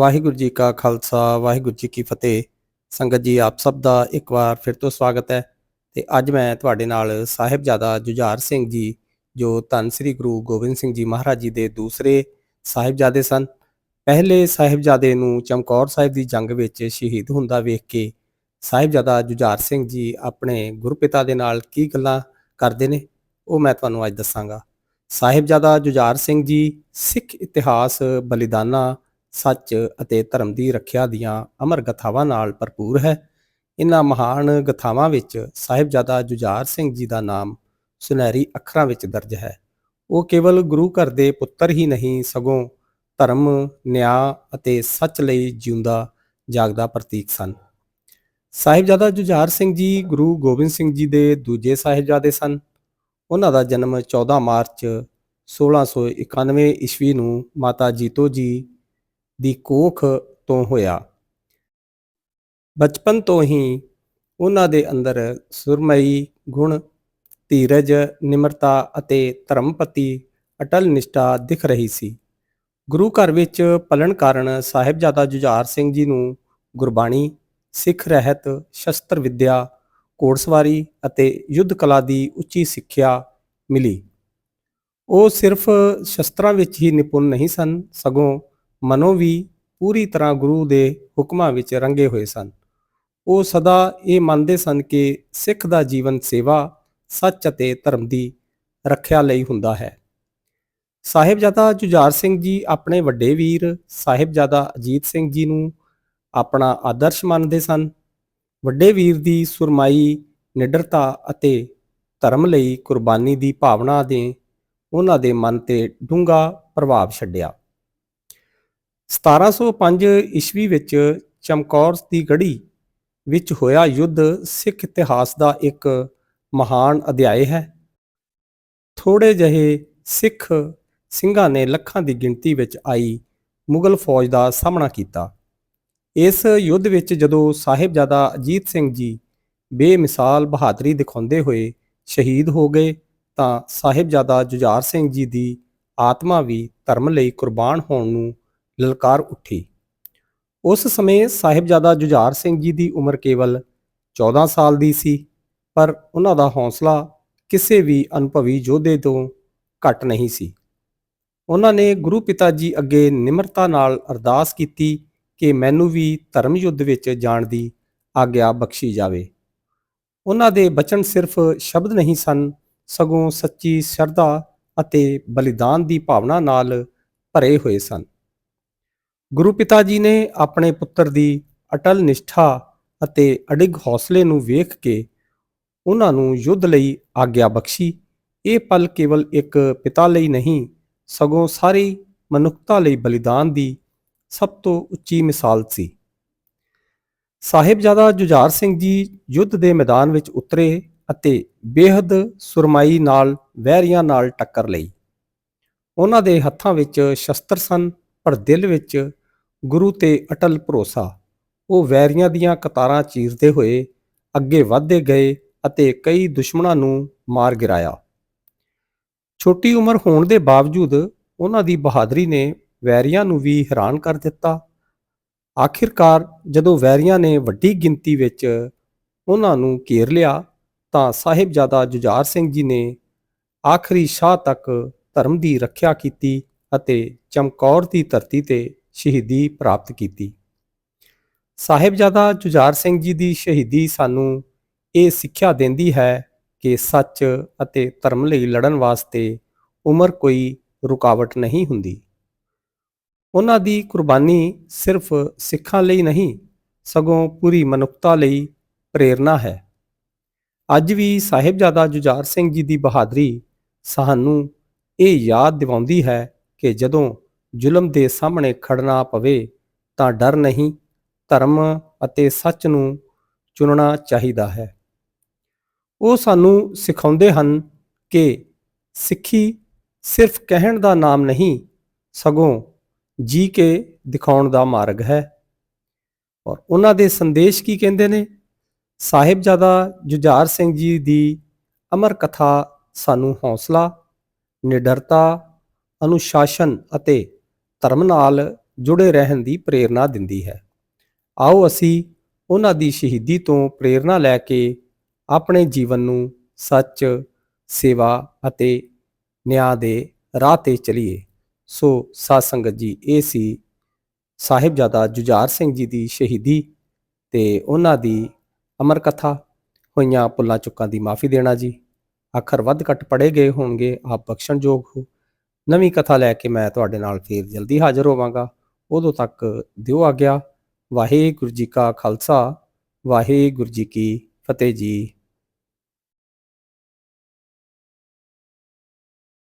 ਵਾਹਿਗੁਰੂ ਜੀ ਕਾ ਖਾਲਸਾ, ਵਾਹਿਗੁਰੂ ਜੀ ਕੀ ਫਤਿਹ। ਸੰਗਤ ਜੀ, ਆਪ ਸਭ ਦਾ ਇੱਕ ਵਾਰ ਫਿਰ ਤੋਂ ਸਵਾਗਤ ਹੈ ਤੇ ਅੱਜ ਮੈਂ ਤੁਹਾਡੇ ਨਾਲ ਸਾਹਿਬਜ਼ਾਦਾ ਜੁਝਾਰ ਸਿੰਘ ਜੀ, ਜੋ ਧੰਨ ਸ੍ਰੀ ਗੁਰੂ ਗੋਬਿੰਦ ਸਿੰਘ ਜੀ ਮਹਾਰਾਜ ਜੀ ਦੇ ਦੂਸਰੇ ਸਾਹਿਬਜ਼ਾਦੇ ਸਨ। ਪਹਿਲੇ ਸਾਹਿਬਜ਼ਾਦੇ ਨੂੰ ਚਮਕੌਰ ਸਾਹਿਬ ਦੀ ਜੰਗ ਵਿੱਚ ਸ਼ਹੀਦ ਹੁੰਦਾ ਵੇਖ ਕੇ ਸਾਹਿਬਜ਼ਾਦਾ ਜੁਝਾਰ ਸਿੰਘ ਜੀ ਆਪਣੇ ਗੁਰਪਿਤਾ ਦੇ ਨਾਲ ਕੀ ਗੱਲਾਂ ਕਰਦੇ ਨੇ, ਉਹ ਮੈਂ ਤੁਹਾਨੂੰ ਅੱਜ ਦੱਸਾਂਗਾ। ਸਾਹਿਬਜ਼ਾਦਾ ਜੁਝਾਰ ਸਿੰਘ ਜੀ ਸਿੱਖ ਇਤਿਹਾਸ ਬਲੀਦਾਨਾਂ ਸੱਚ ਅਤੇ ਧਰਮ ਦੀ ਰੱਖਿਆ ਦੀਆਂ ਅਮਰ ਗਥਾਵਾਂ ਨਾਲ ਭਰਪੂਰ ਹੈ। ਇਨ੍ਹਾਂ ਮਹਾਨ ਗਥਾਵਾਂ ਵਿੱਚ ਸਾਹਿਬਜ਼ਾਦਾ ਜੁਝਾਰ ਸਿੰਘ ਜੀ ਦਾ ਨਾਮ ਸੁਨਹਿਰੀ ਅੱਖਰਾਂ ਵਿੱਚ ਦਰਜ ਹੈ। ਉਹ ਕੇਵਲ ਗੁਰੂ ਘਰ ਦੇ ਪੁੱਤਰ ਹੀ ਨਹੀਂ, ਸਗੋਂ ਧਰਮ, ਨਿਆਂ ਅਤੇ ਸੱਚ ਲਈ ਜਿਉਂਦਾ, ਜਾਗਦਾ ਪ੍ਰਤੀਕ ਸਨ। ਸਾਹਿਬਜ਼ਾਦਾ ਜੁਝਾਰ ਸਿੰਘ ਜੀ ਗੁਰੂ ਗੋਬਿੰਦ ਸਿੰਘ ਜੀ ਦੇ ਦੂਜੇ ਸਾਹਿਬਜ਼ਾਦੇ ਸਨ। ਉਹਨਾਂ ਦਾ ਜਨਮ 14 ਮਾਰਚ 1691 ਈਸਵੀ ਨੂੰ ਮਾਤਾ ਜੀਤੋ ਜੀ ਦੀ ਕੋਖ ਤੋਂ ਹੋਇਆ। ਬਚਪਨ ਤੋਂ ਹੀ ਉਹਨਾਂ ਦੇ ਅੰਦਰ ਸੁਰਮਈ ਗੁਣ, ਧੀਰਜ, ਨਿਮਰਤਾ ਅਤੇ ਧਰਮਪਤੀ ਅਟਲ ਨਿਸ਼ਠਾ ਦਿਖ ਰਹੀ ਸੀ। ਗੁਰੂ ਘਰ ਵਿੱਚ ਪਲਣ ਕਾਰਨ ਸਾਹਿਬਜ਼ਾਦਾ ਜੁਝਾਰ ਸਿੰਘ ਜੀ ਨੂੰ ਗੁਰਬਾਣੀ, ਸਿੱਖ ਰਹਿਤ, ਸ਼ਸਤਰ ਵਿਦਿਆ, ਘੋੜਸਵਾਰੀ ਅਤੇ ਯੁੱਧ ਕਲਾ ਦੀ ਉੱਚੀ ਸਿੱਖਿਆ ਮਿਲੀ। ਉਹ ਸਿਰਫ ਸ਼ਸਤਰਾਂ ਵਿੱਚ ਹੀ ਨਿਪੁੰਨ ਨਹੀਂ ਸਨ, ਸਗੋਂ ਮਨੋਂ ਵੀ ਪੂਰੀ ਤਰ੍ਹਾਂ ਗੁਰੂ ਦੇ ਹੁਕਮਾਂ ਵਿੱਚ ਰੰਗੇ ਹੋਏ ਸਨ। ਉਹ ਸਦਾ ਇਹ ਮੰਨਦੇ ਸਨ ਕਿ ਸਿੱਖ ਦਾ ਜੀਵਨ ਸੇਵਾ, ਸੱਚ ਅਤੇ ਧਰਮ ਦੀ ਰੱਖਿਆ ਲਈ ਹੁੰਦਾ ਹੈ। ਸਾਹਿਬਜ਼ਾਦਾ ਜੁਝਾਰ ਸਿੰਘ ਜੀ ਆਪਣੇ ਵੱਡੇ ਵੀਰ ਸਾਹਿਬਜ਼ਾਦਾ ਅਜੀਤ ਸਿੰਘ ਜੀ ਨੂੰ ਆਪਣਾ ਆਦਰਸ਼ ਮੰਨਦੇ ਸਨ। ਵੱਡੇ ਵੀਰ ਦੀ ਸੁਰਮਾਈ, ਨਿਡਰਤਾ ਅਤੇ ਧਰਮ ਲਈ ਕੁਰਬਾਨੀ ਦੀ ਭਾਵਨਾ ਦੇ ਉਹਨਾਂ ਦੇ ਮਨ ਤੇ ਡੂੰਘਾ ਪ੍ਰਭਾਵ ਛੱਡਿਆ। 1705 ਈਸਵੀ ਵਿੱਚ ਚਮਕੌਰ ਦੀ ਗੜੀ ਵਿੱਚ ਹੋਇਆ ਯੁੱਧ ਸਿੱਖ ਇਤਿਹਾਸ ਦਾ ਇੱਕ ਮਹਾਨ ਅਧਿਆਇ ਹੈ। ਥੋੜੇ ਜਿਹੇ ਸਿੱਖ ਸਿੰਘਾਂ ਨੇ ਲੱਖਾਂ ਦੀ ਗਿਣਤੀ ਵਿੱਚ ਆਈ ਮੁਗਲ ਫੌਜ ਦਾ ਸਾਹਮਣਾ ਕੀਤਾ। ਇਸ ਯੁੱਧ ਵਿੱਚ ਜਦੋਂ ਸਾਹਿਬਜ਼ਾਦਾ ਅਜੀਤ ਸਿੰਘ ਜੀ ਬੇਮਿਸਾਲ ਬਹਾਦਰੀ ਦਿਖਾਉਂਦੇ ਹੋਏ ਸ਼ਹੀਦ ਹੋ ਗਏ ਤਾਂ ਸਾਹਿਬਜ਼ਾਦਾ ਜੁਝਾਰ ਸਿੰਘ ਜੀ ਦੀ ਆਤਮਾ ਵੀ ਧਰਮ ਲਈ ਕੁਰਬਾਨ ਹੋਣ ਨੂੰ ਲਲਕਾਰ ਉੱਠੀ। ਉਸ ਸਮੇਂ ਸਾਹਿਬਜ਼ਾਦਾ ਜੁਝਾਰ ਸਿੰਘ ਜੀ ਦੀ ਉਮਰ ਕੇਵਲ 14 ਸਾਲ ਦੀ ਸੀ, ਪਰ ਉਹਨਾਂ ਦਾ ਹੌਸਲਾ ਕਿਸੇ ਵੀ ਅਨੁਭਵੀ ਯੋਧੇ ਤੋਂ ਘੱਟ ਨਹੀਂ ਸੀ। ਉਹਨਾਂ ਨੇ ਗੁਰੂ ਪਿਤਾ ਜੀ ਅੱਗੇ ਨਿਮਰਤਾ ਨਾਲ ਅਰਦਾਸ ਕੀਤੀ ਕਿ ਮੈਨੂੰ ਵੀ ਧਰਮ ਯੁੱਧ ਵਿੱਚ ਜਾਣ ਦੀ ਆਗਿਆ ਬਖਸ਼ੀ ਜਾਵੇ। ਉਹਨਾਂ ਦੇ ਬਚਨ ਸਿਰਫ ਸ਼ਬਦ ਨਹੀਂ ਸਨ, ਸਗੋਂ ਸੱਚੀ ਸ਼ਰਧਾ ਅਤੇ ਬਲੀਦਾਨ ਦੀ ਭਾਵਨਾ ਨਾਲ ਭਰੇ ਹੋਏ ਸਨ। ਗੁਰੂ ਪਿਤਾ ਜੀ ਨੇ ਆਪਣੇ ਪੁੱਤਰ ਦੀ ਅਟਲ ਨਿਸ਼ਠਾ ਅਤੇ ਅਡਿੱਗ ਹੌਸਲੇ ਨੂੰ ਵੇਖ ਕੇ ਉਹਨਾਂ ਨੂੰ ਯੁੱਧ ਲਈ ਆਗਿਆ ਬਖਸ਼ੀ। ਇਹ ਪਲ ਕੇਵਲ ਇੱਕ ਪਿਤਾ ਲਈ ਨਹੀਂ, ਸਗੋਂ ਸਾਰੀ ਮਨੁੱਖਤਾ ਲਈ ਬਲੀਦਾਨ ਦੀ ਸਭ ਤੋਂ ਉੱਚੀ ਮਿਸਾਲ ਸੀ। ਸਾਹਿਬਜ਼ਾਦਾ ਜੁਝਾਰ ਸਿੰਘ ਜੀ ਯੁੱਧ ਦੇ ਮੈਦਾਨ ਵਿੱਚ ਉਤਰੇ ਅਤੇ ਬੇਹੱਦ ਸੁਰਮਾਈ ਨਾਲ ਵੈਰੀਆਂ ਨਾਲ ਟੱਕਰ ਲਈ। ਉਹਨਾਂ ਦੇ ਹੱਥਾਂ ਵਿੱਚ ਸ਼ਸਤਰ ਸਨ, ਪਰ ਦਿਲ ਵਿੱਚ ਗੁਰੂ ਤੇ ਅਟਲ ਭਰੋਸਾ। ਉਹ ਵੈਰੀਆਂ ਦੀਆਂ ਕਤਾਰਾਂ ਚੀਰਦੇ ਹੋਏ ਅੱਗੇ ਵਧਦੇ ਗਏ ਅਤੇ ਕਈ ਦੁਸ਼ਮਣਾਂ ਨੂੰ ਮਾਰ ਗਿਰਾਇਆ। ਛੋਟੀ ਉਮਰ ਹੋਣ ਦੇ ਬਾਵਜੂਦ ਉਹਨਾਂ ਦੀ ਬਹਾਦਰੀ ਨੇ ਵੈਰੀਆਂ ਨੂੰ ਵੀ ਹੈਰਾਨ ਕਰ ਦਿੱਤਾ। ਆਖਿਰਕਾਰ ਜਦੋਂ ਵੈਰੀਆਂ ਨੇ ਵੱਡੀ ਗਿਣਤੀ ਵਿੱਚ ਉਹਨਾਂ ਨੂੰ ਘੇਰ ਲਿਆ, ਤਾਂ ਸਾਹਿਬਜ਼ਾਦਾ ਜੁਝਾਰ ਸਿੰਘ ਜੀ ਨੇ ਆਖਰੀ ਸ਼ਾਹ ਤੱਕ ਧਰਮ ਦੀ ਰੱਖਿਆ ਕੀਤੀ ਅਤੇ ਚਮਕੌਰ ਦੀ ਧਰਤੀ ਤੇ ਸ਼ਹੀਦੀ ਪ੍ਰਾਪਤ ਕੀਤੀ। ਸਾਹਿਬਜ਼ਾਦਾ ਜੁਝਾਰ ਸਿੰਘ ਜੀ ਦੀ ਸ਼ਹੀਦੀ ਸਾਨੂੰ ਇਹ ਸਿੱਖਿਆ ਦਿੰਦੀ ਹੈ ਕਿ ਸੱਚ ਅਤੇ ਧਰਮ ਲਈ ਲੜਨ ਵਾਸਤੇ ਉਮਰ ਕੋਈ ਰੁਕਾਵਟ ਨਹੀਂ ਹੁੰਦੀ। ਉਹਨਾਂ ਦੀ ਕੁਰਬਾਨੀ ਸਿਰਫ ਸਿੱਖਾਂ ਲਈ ਨਹੀਂ, ਸਗੋਂ ਪੂਰੀ ਮਨੁੱਖਤਾ ਲਈ ਪ੍ਰੇਰਣਾ ਹੈ। ਅੱਜ ਵੀ ਸਾਹਿਬਜ਼ਾਦਾ ਜੁਝਾਰ ਸਿੰਘ ਜੀ ਦੀ ਬਹਾਦਰੀ ਸਾਨੂੰ ਇਹ ਯਾਦ ਦਿਵਾਉਂਦੀ ਹੈ ਕਿ ਜਦੋਂ ਜ਼ੁਲਮ ਦੇ ਸਾਹਮਣੇ ਖੜਨਾ ਪਵੇ ਤਾਂ ਡਰ ਨਹੀਂ, ਧਰਮ ਅਤੇ ਸੱਚ ਨੂੰ ਚੁਣਨਾ ਚਾਹੀਦਾ ਹੈ। ਉਹ ਸਾਨੂੰ ਸਿਖਾਉਂਦੇ ਹਨ ਕਿ ਸਿੱਖੀ ਸਿਰਫ ਕਹਿਣ ਦਾ ਨਾਮ ਨਹੀਂ, ਸਗੋਂ ਜੀ ਕੇ ਦਿਖਾਉਣ ਦਾ ਮਾਰਗ ਹੈ। ਔਰ ਉਹਨਾਂ ਦੇ ਸੰਦੇਸ਼ ਕੀ ਕਹਿੰਦੇ ਨੇ? ਸਾਹਿਬਜ਼ਾਦਾ ਜੁਝਾਰ ਸਿੰਘ ਜੀ ਦੀ ਅਮਰ ਕਥਾ ਸਾਨੂੰ ਹੌਸਲਾ, ਨਿਡਰਤਾ, ਅਨੁਸ਼ਾਸਨ ਅਤੇ ਧਰਮ ਨਾਲ ਜੁੜੇ ਰਹਿਣ ਦੀ ਪ੍ਰੇਰਣਾ ਦਿੰਦੀ ਹੈ। ਆਓ ਅਸੀਂ ਉਹਨਾਂ ਦੀ ਸ਼ਹੀਦੀ ਤੋਂ ਪ੍ਰੇਰਣਾ ਲੈ ਕੇ ਆਪਣੇ ਜੀਵਨ ਨੂੰ ਸੱਚ, ਸੇਵਾ ਅਤੇ ਨਿਆਂ ਦੇ ਰਾਹ ਤੇ ਚਲੀਏ। ਸੋ ਸਾਧ ਸੰਗਤ ਜੀ, ਇਹ ਸੀ ਸਾਹਿਬਜ਼ਾਦਾ ਜੁਝਾਰ ਸਿੰਘ ਜੀ ਦੀ ਸ਼ਹੀਦੀ ਤੇ ਉਹਨਾਂ ਦੀ ਅਮਰ ਕਥਾ। ਹੋਈਆਂ ਪੁੱਲਾਂ ਚੁੱਕਾਂ ਦੀ ਮਾਫੀ ਦੇਣਾ ਜੀ। ਅੱਖਰ ਵੱਧ ਘੱਟ ਪੜੇ ਗਏ ਹੋਣਗੇ, ਆਪ ਬਖਸ਼ਣਯੋਗ ਹੋ। ਨਵੀਂ ਕਥਾ ਲੈ ਕੇ ਮੈਂ ਤੁਹਾਡੇ ਨਾਲ ਫੇਰ ਜਲਦੀ ਹਾਜ਼ਰ ਹੋਵਾਂਗਾ। ਉਦੋਂ ਤੱਕ ਦਿਓ ਆਗਿਆ। ਵਾਹਿਗੁਰੂ ਜੀ ਕਾ ਖਾਲਸਾ। ਵਾਹਿਗੁਰੂ ਜੀ ਕੀ ਫਤਿਹ ਜੀ।